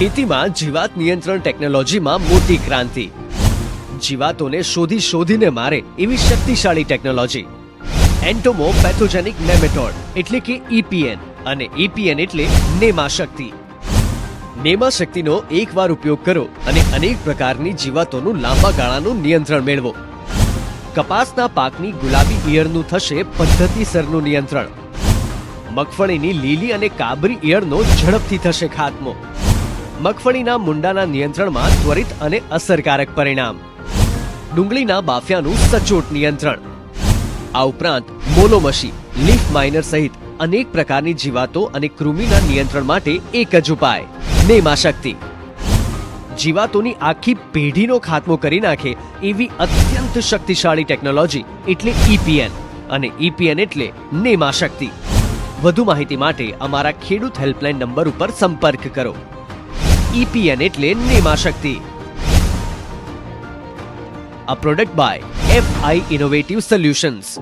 ખેતીમાં જીવાત નિયંત્રણ ટેકનોલોજીમાં મોટી ક્રાંતિ. જીવાતોને શોધી શોધીને મારે એવી શક્તિશાળી ટેકનોલોજી. એન્ટોમો પેથોજેનિક નેમેટોડ એટલે કે ઈપીએન અને ઈપીએન એટલે નેમાશક્તિ નેમાશક્તિનો એકવાર ઉપયોગ કરો અને અનેક પ્રકારની જીવાતોનું લાંબા ગાળાનું નિયંત્રણ મેળવો. કપાસના પાકની ગુલાબી ઈયળનું થશે પદ્ધતિસરનું નિયંત્રણ. મગફળીની લીલી અને કાબરી ઈયળનો ઝડપથી થશે ખાત્મો. મગફળીના મુંડાના નિયંત્રણમાં ત્વરિત અને અસરકારક પરિણામ. ડુંગળીના બાફિયાનું સચોટ નિયંત્રણ. આ ઉપરાંત મોલોમશી લીફ માઇનર સહિત અનેક પ્રકારની જીવાતો અને કૃમિના નિયંત્રણ માટે એક જ ઉપાય, નેમાશક્તિ. જીવાતોની આખી પેઢીનો ખાત્મો કરી નાખે એવી અત્યંત શક્તિશાળી ટેકનોલોજી એટલે ઈપીએન અને ઈપીએન એટલે નેમાશક્તિ. વધુ માહિતી માટે અમારા ખેડૂત હેલ્પલાઇન નંબર ઉપર સંપર્ક કરો. ઈપીએન એટલે નેમાશક્તિ a product by FI Innovative Solutions.